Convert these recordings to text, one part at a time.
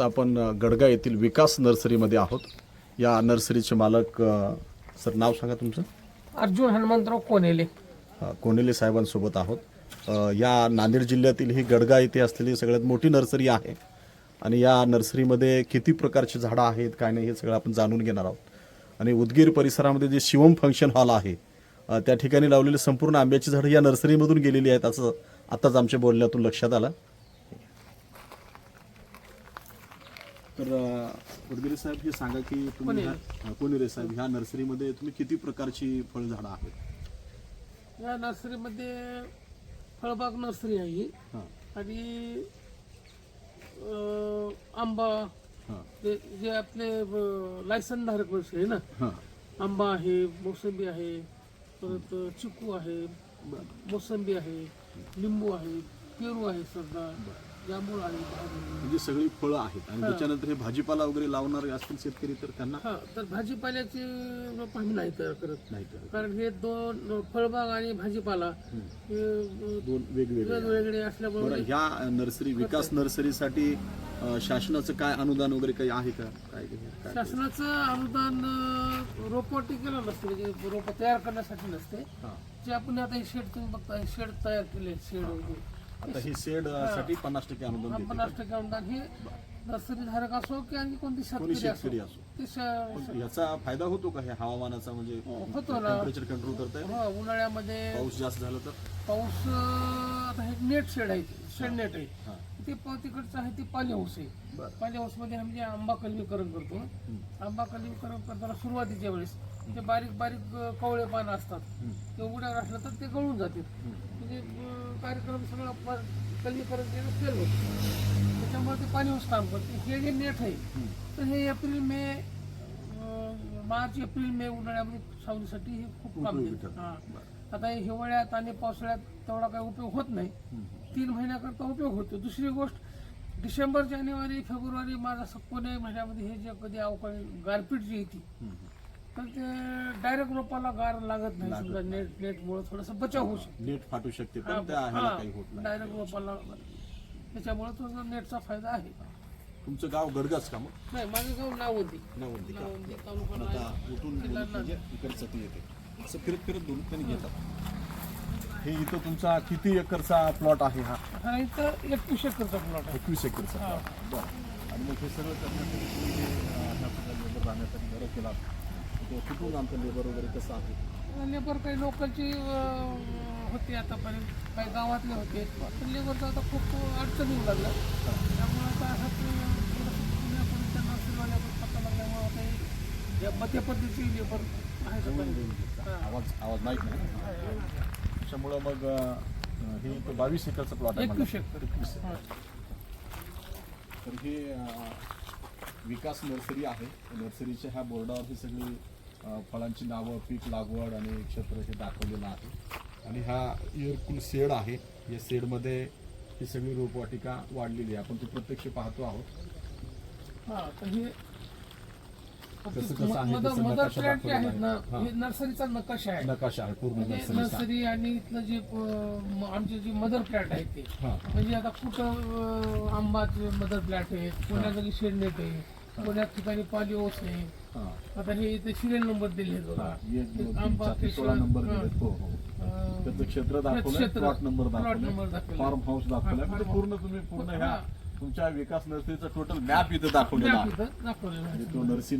आता आपण गडगा येथील विकास नर्सरीमध्ये आहोत. या नर्सरीचे मालक अ, सर नाव सांगा तुमचं? अर्जुन हनुमंतराव कोनेले. अ, कोनेले साहेबांसोबत आहोत. अ, या नांदेड जिल्ह्यातील ही गडगा येथे असलेली सगळ्यात मोठी नर्सरी आहे. आणि या नर्सरीमध्ये किती प्रकारची झाडं आहेत काय नाही हे सगळं आपण जाणून घेणार आहोत. आणि उदगीर परिसरामध्ये जे शिवम फंक्शन हॉल आहे अ, त्या ठिकाणी लावलेली संपूर्ण आंब्याची झाडं या नर्सरीमधून गेलेली आहेत असं आताच आमच्या बोलण्यातून लक्षात आलं. तर उदगिरी साहेब हे सांगा की तुम्ही ह्या- कोणिरे साहेब? ह्या नर्सरीमध्ये तुम्ही किती प्रकारची फळझाडं आहेत? या नर्सरीमध्ये फळबाग नर्सरी आहे ही. हां. आणि अं, आंबा हां. जे जे आपले लायसन धारक वर्ष आहे ना? हां. आंबा आहे मोसंबी आहे परत चिकू आहे मोसंबी आहे लिंबू आहे पेरू आहे सध्या. जांभूळ भाजी. म्हणजे सगळी फळं आहेत. आणि त्याच्यानंतर हे भाजीपाला वगैरे लावणारे असतील शेतकरी तर त्यांना हा तर भाजीपाल्याची रोप आम्ही नाही तयार करत. नाही कारण हे दोन फळबाग आणि भाजीपाला हे दोन वेगवेगळे वेगवेगळे बरं असल्यामुळे ह्या नर्सरी विकास नर्सरीसाठी अं, शासनाचं काय अनुदान वगैरे काही आहे का? काय काय शासनाचं अनुदान अं, रोपवाटी केलं नसते म्हणजे रोप तयार करण्यासाठी नसते. हां. जे आपण आता हे शेड तुम्ही बघता हे शेड तयार केले शेड वगैरे. आता ही अं, साठी पन्नास टक्के अनुदान देते. पन्नास टक्के अनुदान हे नर्सरी धारक असो की आणि कोणती कोणी शेतकरी शेतकरी असो. असो ते श- पण याचा फायदा होतो का? हे हवामानाचा म्हणजे होतो ना. टेम्परेचर कंट्रोल करता येईल हो उन्हाळ्यामध्ये पाऊस जास्त झाला तर? पाऊस अं, आता हे नेट शेड आहे शेड नेट आहे. हां. ते प- तिकडचं आहे ते पाली हाऊस आहे. बरं. पाली हाऊसमध्ये आम्ही जे आंबा कलमीकरण करतो आंबा कलमीकरण करताना सुरुवातीच्या वेळेस ते बारीक बारीक अं, कवळे पानं असतात. ते उघड्यावर असलं तर ते गळून जाते म्हणजे अं, कार्यक्रम सगळा कलमीकरण केलं फेल होतं. त्याच्यामुळे ते पाणी हाऊस काम करते. हे जे नेट आहे तर हे April May March April May उन्हाळ्यामध्ये सावलीसाठी हे खूप काम. हां. आता हे हिवाळ्यात आणि पावसाळ्यात तेवढा काही उपयोग होत नाही. तीन महिन्याकरता उपयोग होतो. दुसरी गोष्ट डिसेंबर जानेवारी फेब्रुवारी माझा सप्पोने महिन्यामध्ये हे जे कधी अवकाळी गारपीट जी येते तर ते डायरेक्ट रोपाला गार लागत नाही समजा नेट नेटमुळे थोडासा बचाव होऊ शकतो. नेट फाटू शकते पण त्या ह्याला काही होत नाही. डायरेक्ट रोपाला त्याच्यामुळे तो नेटचा फायदा आहे. तुमचं गाव गडगाच का मग? नाही माझं गाव नावंदी. नवंदी का? नावंदी तालुका पण नाव- आता उठून जिल्हा म्हणजे इकडचं ते येते. असं फिरत फिरत दोन त्यांनी घेतात. हे इथं तुमचा किती एकरचा प्लॉट आहे हा? हा इथं एकवीस एकरचा प्लॉट आहे. एकवीस एकरचा. बरं. आणि मग हे सगळं करण्यासाठी तुम्ही अं, ह्या प्रकारे लेबर राहण्यासाठी बरं केला कुठून आमचं लेबर वगैरे कसं आहे? लेबर काही लोकलची अं, होती आतापर्यंत. काही गावातले होते. पण लेबरचं आता खूप अडचणी येऊ लागल्या त्यामुळे आता हा ते थोडंसं पुण्यापर्यंत त्यांना सिलवाल्यापर्यंत पत्ता लागल्यामुळे आता हे या मध्य पद्धतीची लेबर आहे सगळं. आवाज आवाज माहीत नाही. त्याच्यामुळं मग अं, हे बावीस एकरचा प्लॉट आहे एकवीस म्हणलं. एकर. एकवीस एकर. तर हे अं, विकास नर्सरी आहे. नर्सरीच्या ह्या बोर्डावर ही सगळी फळांची नावं पीक लागवड आणि क्षेत्र हे दाखवलेलं आहे. आणि हा एअरकूल शेड आहे. या शेडमध्ये ही सगळी रोपवाटिका वाढलेली आहे. आपण ती प्रत्यक्ष पाहतो आहोत. हा हे आहे मदर प्लॅट जे आहेत ना आहे. हे. नर्सरीचा नकाशा आहे. नकाशा आहे पूर्ण म्हणजे नर्सरी आणि इथलं जे आमचे जे मदर प्लॅट आहेत ते. म्हणजे आता कुठं आंबाचे मदर प्लॅट आहे पुण्या जागी शेडनेट आहे पुण्यात ठिकाणी पाली ओस आहे आता हे इथे सिरियल नंबर दिले सोळा नंबर हां. दिलेत. हो. हो त्याचं क्षेत्र प्लॉट नंबर. फार्म हाऊस दाखवलाय. हा, म्हणजे पूर्ण तुम्ही पूर्ण ह्या. तुमच्या विकास नर्सरीचा टोटल मॅप इथं दाखवलेला आहे. म्हणजे तो नरसी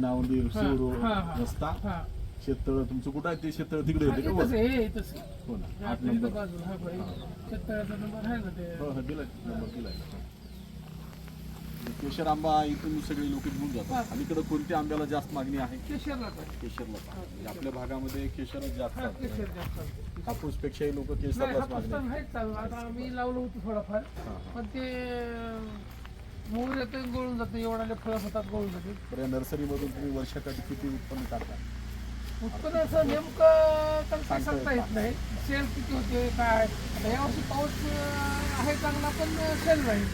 हा. रस्ता. शेततळ तुमचं कुठं आहे? ते शेततळ तिकडे हा, येते का? आहे, हे ना. आठ नंबर. आहे ना ते? हो दिलाय. नंबर म्हणजे केशर आंबा इथून सगळे लोक घेऊन जातात. आणि इकडे कोणत्या आंब्याला जास्त मागणी आहे? केशरलाच आहे. केशरला. म्हणजे आपल्या भागामध्ये केशरच जास्त आहे. केशर जास्त चालतं. कापूस पेक्षाही लोक नाही केशरलाच मागणी चालू आता आम्ही लावलं होतं थोडंफार. हा, हा. पण ते मोर येतं गळून जातं. एवढाले फळं होतात गळून जाते. तर या नर्सरीमधून तुम्ही वर्षाकाठी किती उत्पन्न काढता? उत्पन्न असं नेमकं काही सांगता सांगता येत येत नाही. सेल किती होते काय आता यावर्षी पाऊस अं, आहे चांगला पण सेल नाही.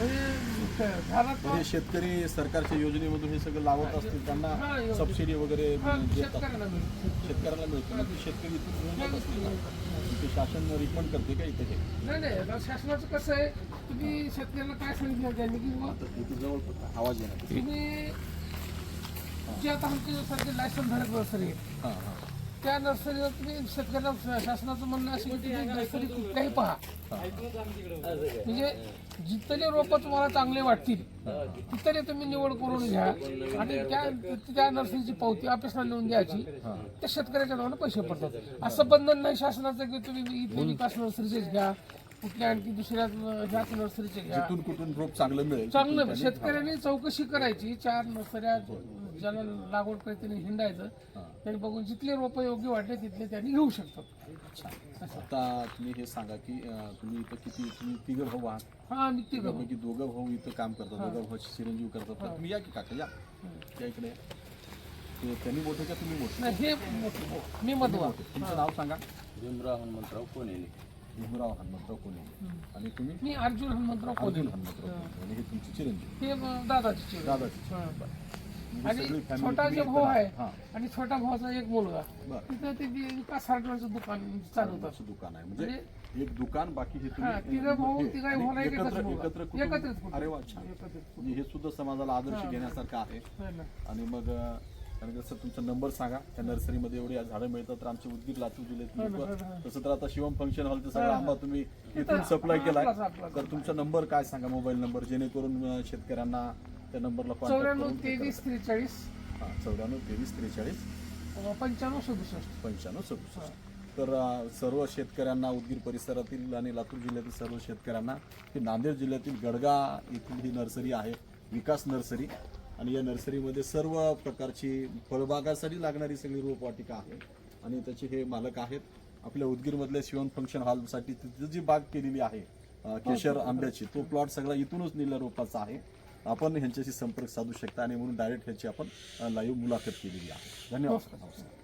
म्हणजे शेतकरी सरकारच्या योजनेमधून हे सगळं लावत असतील त्यांना. सबसिडी वगैरे शेतकऱ्याला मिळतो शेतकरी. ते शासन रिकमेंड करते का इथे नाही शासनाचं कसं आहे तुम्ही शेतकऱ्याला काय सांगितलं त्यांनी की इथे जवळ आवाज येणार तुम्ही जे आता आमच्यासारखे लायसन धारक हां हां त्या नर्सरीला तुम्ही शेतकऱ्याला शासनाचं म्हणणं असेल की तुम्ही नर्सरी कुठल्याही पहा. म्हणजे जिथले रोपं तुम्हाला चांगले वाटतील तिथले तुम्ही निवड करून घ्या. आणि त्या त्या नर्सरीची पावती ऑफिसला लिहून द्यायची. त्या शेतकऱ्याच्या नावानं पैसे पडतात. असं बंधन नाही शासनाचं की तुम्ही इथले विकास नर्सरीचेच घ्या. कुठल्या आणखी दुसऱ्या ह्याच नर्सरीचे घ्या. कुठून रोप चांगलं मिळेल. चांगलं शेतकऱ्यांनी चौकशी करायची. चार नर्सऱ्या ज्याला लागवड करते त्यांनी हिंडायचं. त्यांनी बघून जिथले रोपं योग्य वाटले तिथले त्यांनी घेऊ शकतात. आता तुम्ही हे सांगा की तुम्ही इथं किती तुम्ही तिघं भाऊ आहात. हा निघते गं. त्यापैकी दोघं भाऊ इथं काम करतात दोघं भाऊ चिरंजीव करतात. तुम्ही या की काका? या. या इकडे. त्यांनी मोठे का तुम्ही मोठे? नाही हे मोठं. मी मधवा. तुमचं नाव सांगा. भीमराव हनुमंतराव कोणेली भीमराव हनुमंतराव कोणी आणि तुम्ही? मी अर्जुन हनुमंतराव अर्जुन हनुमंतराव. आणि हे तुमचे चिरंजीव. हे दादाची. दादाचे आणि छोटा जो भाऊ आहे. हां. आणि छोटा भावाचा एक मुलगा. तिथं ते विकास हार्डवेअरचं दुकान चालवतात असं दुकान आहे. म्हणजे एक दुकान बाकी हे हा, तिघं भाऊ, हे. तिघं भाऊ, एकत्र. एकत्रित. अरे वा छान. म्हणजे हे सुद्धा समाजाला आदर्श घेण्यासारखं आहे. है. आणि मग आणि कसं तुमचा नंबर सांगा. त्या नर्सरीमध्ये एवढी झाडं मिळतात तर आमचे उदगीर लातूर जिल्ह्यात लोकं- तसं तर आता शिवम फंक्शन हॉलचा सगळा आंबा तुम्ही इथून सप्लाय आपलाच. तर तुमचा नंबर काय सांगा मोबाईल नंबर जेणेकरून शेतकऱ्यांना त्या नंबरला चौऱ्याण्णव तेवीस त्रेचाळीस. हा चौऱ्याण्णव तेवीस त्रेचाळीस. पंच्याण्णव सदुसष्ट. पंच्याण्णव सदुसष्ट. तर सर्व शेतकऱ्यांना उदगीर परिसरातील आणि लातूर जिल्ह्यातील सर्व शेतकऱ्यांना ही नांदेड जिल्ह्यातील गडगा येथील ही नर्सरी आहे विकास नर्सरी. आणि या नर्सरीमध्ये सर्व प्रकारची फळबागासाठी लागणारी सगळी रोपवाटिका आहे. आणि त्याचे हे मालक आहेत. आपल्या उदगीरमधल्या शिवण फंक्शन हॉलसाठी तिथे जी बाग केलेली आहे केशर आंब्याची तो प्लॉट सगळा इथूनच निळ्या रोपाचा आहे. आपण ह्यांच्याशी संपर्क साधू शकता आणि म्हणून डायरेक्ट ह्याची आपण लाईव्ह मुलाखत केलेली आहे. धन्यवाद. हो, हो.